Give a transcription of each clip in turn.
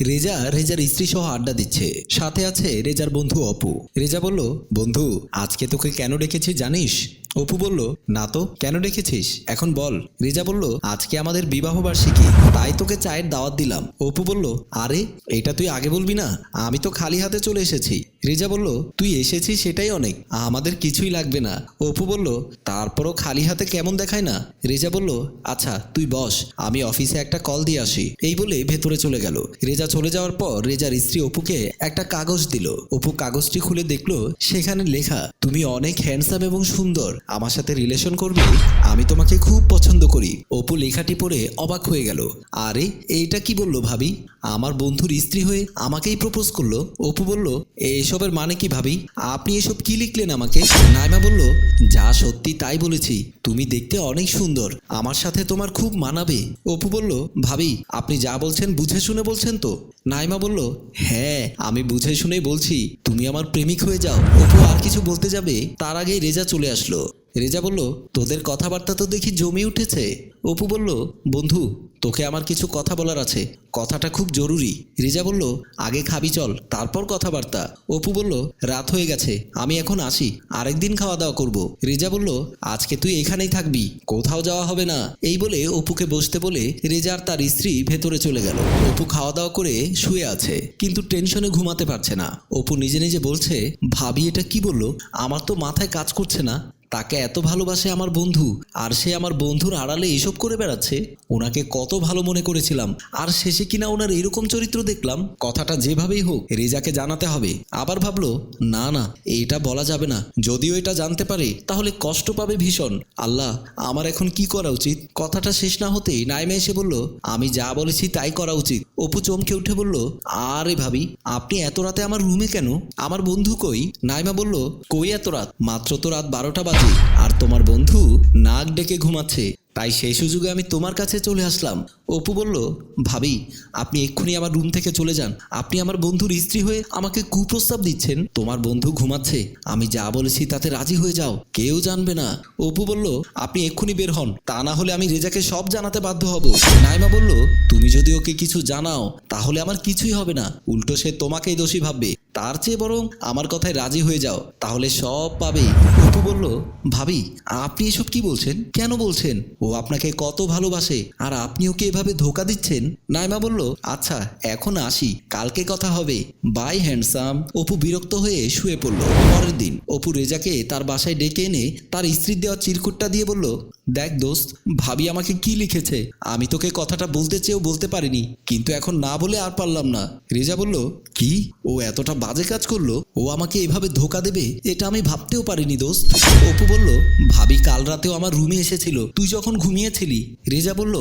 রেজা রেজার স্ত্রী সহ আড্ডা দিচ্ছে। সাথে আছে রেজার বন্ধু অপু। রেজা বলল, বন্ধু, আজকে তোকে কেন ডেকেছি জানিস? অপু বলল, না তো, কেন ডেকেছিস? এখন বল। রেজা বলল, আজকে আমাদের বিবাহ বার্ষিকী, তাই তোকে চায়ের দাওয়াত দিলাম। অপু বলল, আরে, এটা তুই আগে বলবি না? আমি তো খালি হাতে চলে এসেছি। রেজা বলল, তুই এসেছিস সেটাই অনেক, আমাদের কিছুই লাগবে না। অপু বলল, তারপরও খালি হাতে কেমন দেখায় না? রেজা বলল আচ্ছা তুই বস, আমি অফিসে একটা কল দিয়ে আসি। এই বলে ভেতরে চলে গেল। রেজা চলে যাওয়ার পর রেজার স্ত্রী অপুকে একটা কাগজ দিল। অপু কাগজটি খুলে দেখল, সেখানে লেখা, তুমি অনেক হ্যান্ডসাম এবং সুন্দর। আমার সাথে রিলেশন করবে, আমি তোমাকে খুব পছন্দ করি। অপু লেখাটি পড়ে অবাক হয়ে গেল। আরে, এইটা কি বলল ভাবি? আমার বন্ধুর স্ত্রী হয়ে আমাকেই প্রপোজ করল? অপু বলল, এসবের মানে কি ভাবি? আপনি এসব কি লিখলেন আমাকে? নাইমা বলল, যা সত্যি তাই বলেছি। তুমি দেখতে অনেক সুন্দর। আমার সাথে তোমার খুব মানাবে। অপু বলল, ভাবি, আপনি যা বলছেন বুঝে শুনে বলছেন তো? নাইমা বলল হ্যাঁ আমি বুঝে শুনেই বলছি, তুমি আমার প্রেমিক হয়ে যাও। অপু আর কিছু বলতে যাবে? তার আগেই রেজা চলে আসলো। রেজা বলল, তোদের কথাবার্তা তো দেখি জমে উঠেছে। অপু বলল, বন্ধু, তোকে আমার কিছু কথা বলার আছে। কথাটা খুব জরুরি। রেজা বলল, আগে খাবি চল, তারপর কথাবার্তা। অপু বলল, রাত হয়ে গেছে, আমি এখন আসি, আরেকদিন খাওয়া দাওয়া করব। রেজা বলল, আজকে তুই এখানেই থাকবি, কোথাও যাওয়া হবে না। এই বলে অপুকে বসতে বলে রেজা আর তার স্ত্রী ভেতরে চলে গেল। অপু খাওয়া দাওয়া করে শুয়ে আছে, কিন্তু টেনশনে ঘুমাতে পারছে না। অপু নিজে নিজে বলছে, ভাবি, এটা কি বলল? আমার তো মাথায় কাজ করছে না। তাকে এত ভালোবাসে আমার বন্ধু? আর সে আমার বন্ধুর আড়ালে এসব করে বেড়াচ্ছে? ওনাকে কত ভালো মনে করেছিলাম। আর শেষে কিনা ওনার এরকম চরিত্র দেখলাম? কথাটা যেভাবেই হোক, রেজাকে জানাতে হবে। আবার ভাবলো, না না, এটা বলা যাবে না। যদিও এটা জানতে পারে, তাহলে কষ্ট পাবে ভীষণ। আল্লাহ, আমার এখন কি করা উচিত? কথাটা শেষ না হতেই নাইমা এসে বলল, আমি যা বলেছি তাই করা উচিত। অপু চমকে উঠে বলল, আরে ভাবি, আপনি এত রাতে আমার রুমে কেন? আমার বন্ধু কই? নাইমা বলল, কই এত রাত? মাত্র তো রাত বারোটা বাজে। আর তোমার বন্ধু নাক ডেকে ঘুমাচ্ছে। তাই সেই সুযোগে আমি তোমার কাছে চলে আসলাম। অপু বলল, ভাবি, আপনি এক্ষুনি আমার রুম থেকে চলে যান। আপনি আমার বন্ধুর স্ত্রী হয়ে আমাকে কুপ্রস্তাব দিচ্ছেন। তোমার বন্ধু ঘুমাচ্ছে। আমি যা বলেছি তাতে রাজি হয়ে যাও। কেউ জানবে না। অপু বলল, আপনি এক্ষুনি বের হন। তা না হলে আমি রেজাকে সব জানাতে বাধ্য হব। নাইমা বলল, তুমি যদি ওকে কিছু জানাও, তাহলে আমার কিছুই হবে না। উল্টো সে তোমাকেই দোষী ভাববে। তার চেয়ে বরং আমার কথায় রাজি হয়ে যাও। তাহলে সব পাবে। অপু বলল, ভাবি, আপনি এসব কি বলছেন? কেন বলছেন? ও আপনাকে কত ভালোবাসে। আর আপনি ওকে এভাবে ধোকা দিচ্ছেন? নাইমা বলল আচ্ছা এখন আসি। কালকে কথা হবে। By, handsome. অপু বিরক্ত হয়ে শুয়ে পড়ল। পরের দিন, অপু রেজাকে তার বাসায় ডেকে এনে তার স্ত্রীর দেওয়া চিরকুটটা দিয়ে বলল দেখ দোস্ত, ভাবি আমাকে কি লিখেছে? আমি তোকে কথাটা বলতে চেয়েও বলতে পারিনি, কিন্তু এখন না বলে আর পারলাম না। রেজা বলল, কি? ও এতটা বাজে কাজ করল? ও আমাকে এভাবে ধোকা দেবে? এটা আমি ভাবতেও পারিনি দোস্ত। অপু বলল, ভাবি কাল রাতেও আমার রুমে এসেছিল। তুই যখন ঘুমিয়েছিলি? রেজা বলল,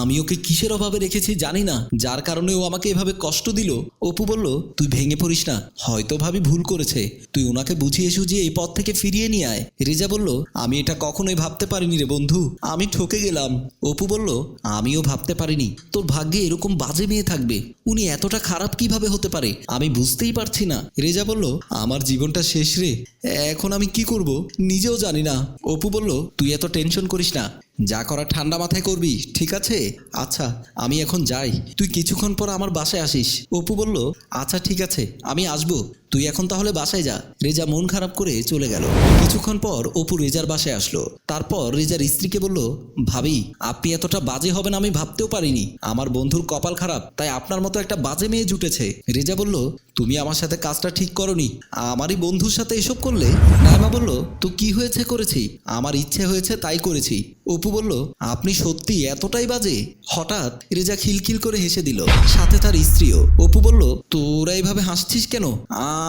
আমি ওকে কিসের অভাবে রেখেছি জানি না, যার কারণে ও আমাকে এভাবে কষ্ট দিল। অপু বলল, তুই ভেঙে পড়িস না, হয়তো ভাবি ভুল করেছে। তুই ওনাকে বুঝিয়ে সুঝিয়ে এই পথ থেকে ফিরিয়ে নিয়ে আয়। রেজা বলল, আমি এটা কখনোই ভাবতে পারিনি রে বন্ধু, আমি ঠকে গেলাম। অপু বলল, আমিও ভাবতে পারিনি। তোর ভাগ্যে এরকম বাজে মেয়ে থাকবে। উনি এতটা খারাপ কীভাবে হতে পারে? আমি বুঝতেই পারছি না। রেজা বলল, আমার জীবনটা শেষ রে। এখন আমি কি করব? নিজেও জানি না। অপু বলল, তুই এত টেনশন করিস না। যা করা ঠান্ডা মাথায় করবি, ঠিক আছে? আচ্ছা আমি এখন যাই। তুই কিছুক্ষণ পর আমার বাসায় আসিস। অপু বলল আচ্ছা ঠিক আছে, আমি আসব। তুই এখন তাহলে বাসায় যা। রেজা মন খারাপ করে চলে গেল। কিছুক্ষণ পর অপু রেজার বাসায় আসলো। তারপর রেজার স্ত্রীকে বলল, ভাবি, আপনি এতটা বাজে হবেন আমি ভাবতেও পারিনি। আমার বন্ধুর কপাল খারাপ, তাই আপনার মতো একটা বাজে মেয়ে জুটেছে। রেজা বলল, তুমি আমার সাথে কাজটা ঠিক করনি। আমারই বন্ধুর সাথে এসব করলে? নাইমা বলল, তো কি হয়েছে করেছি? আমার ইচ্ছে হয়েছে তাই করেছি। অপু বলল, আপনি সত্যি এতটাই বাজে? হঠাৎ রেজা খিলখিল করে হেসে দিল। সাথে তার স্ত্রীও। অপু বলল, তোরা এইভাবে হাসছিস কেন?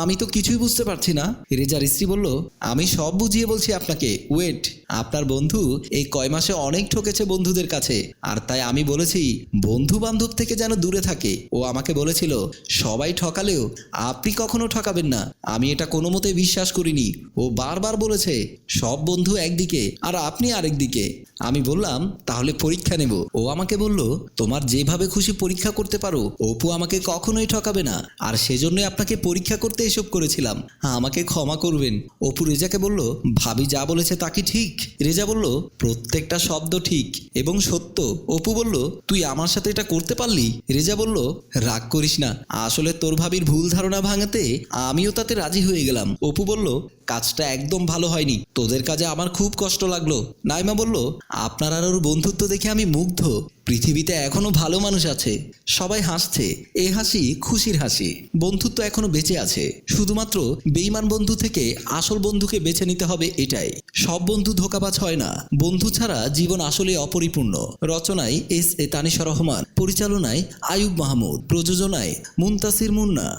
আমি তো কিছুই বুঝতে পারছি না। রেজার স্ত্রী বলল, আমি সব বুঝিয়ে বলছি আপনাকে। ওয়েট। আপনার বন্ধু এই কয় মাসে অনেক ঠকেছে বন্ধুদের কাছে। আর তাই আমি বলেছি বন্ধু বান্ধব থেকে যেন দূরে থাকে। ও আমাকে বলেছিল, সবাই ঠকালেও আপনি কখনো ঠকাবেন না। আমি এটা কোনো মতে বিশ্বাস করিনি। ও বারবার বলেছে, সব বন্ধু একদিকে, আর আপনি আরেক দিকে আমি বললাম, তাহলে পরীক্ষা নেব। ও আমাকে বলল, তোমার যেভাবে খুশি পরীক্ষা করতে পারো, অপু আমাকে কখনোই ঠকাবে না। আর সেজন্যই আপনাকে পরীক্ষা করতে এসব করেছিলাম। আমাকে ক্ষমা করবেন। অপু রেজাকে বলল, ভাবি যা বলেছে তা কি ঠিক? রেজা বলল, প্রত্যেকটা শব্দ ঠিক এবং সত্য। অপু বলল, তুই আমার সাথে এটা করতে পারলি? রেজা বলল, রাগ করিস না। আসলে তোর ভাবির ভুল ধারণা ভাঙাতে আমিও তাতে রাজি হয়ে গেলাম। অপু বলল, কাজটা একদম ভালো হয়নি। তোদের কাজে আমার খুব কষ্ট লাগল। নাইমা বলল, আপনার আর ওর বন্ধুত্ব দেখে আমি মুগ্ধ। পৃথিবীতে এখনও ভালো মানুষ আছে, সবাই হাসছে, এ হাসি খুশির হাসি, বন্ধুত্ব এখনও বেঁচে আছে, শুধুমাত্র বেইমান বন্ধু থেকে আসল বন্ধুকে বেছে নিতে হবে এটাই। সব বন্ধু ধোকাবাজ হয় না, বন্ধু ছাড়া জীবন আসলে অপরিপূর্ণ। রচনায় এস এ তানিশা রহমান, পরিচালনায় আয়ুব মাহমুদ, প্রযোজনায় মুনতাসির মুন্না।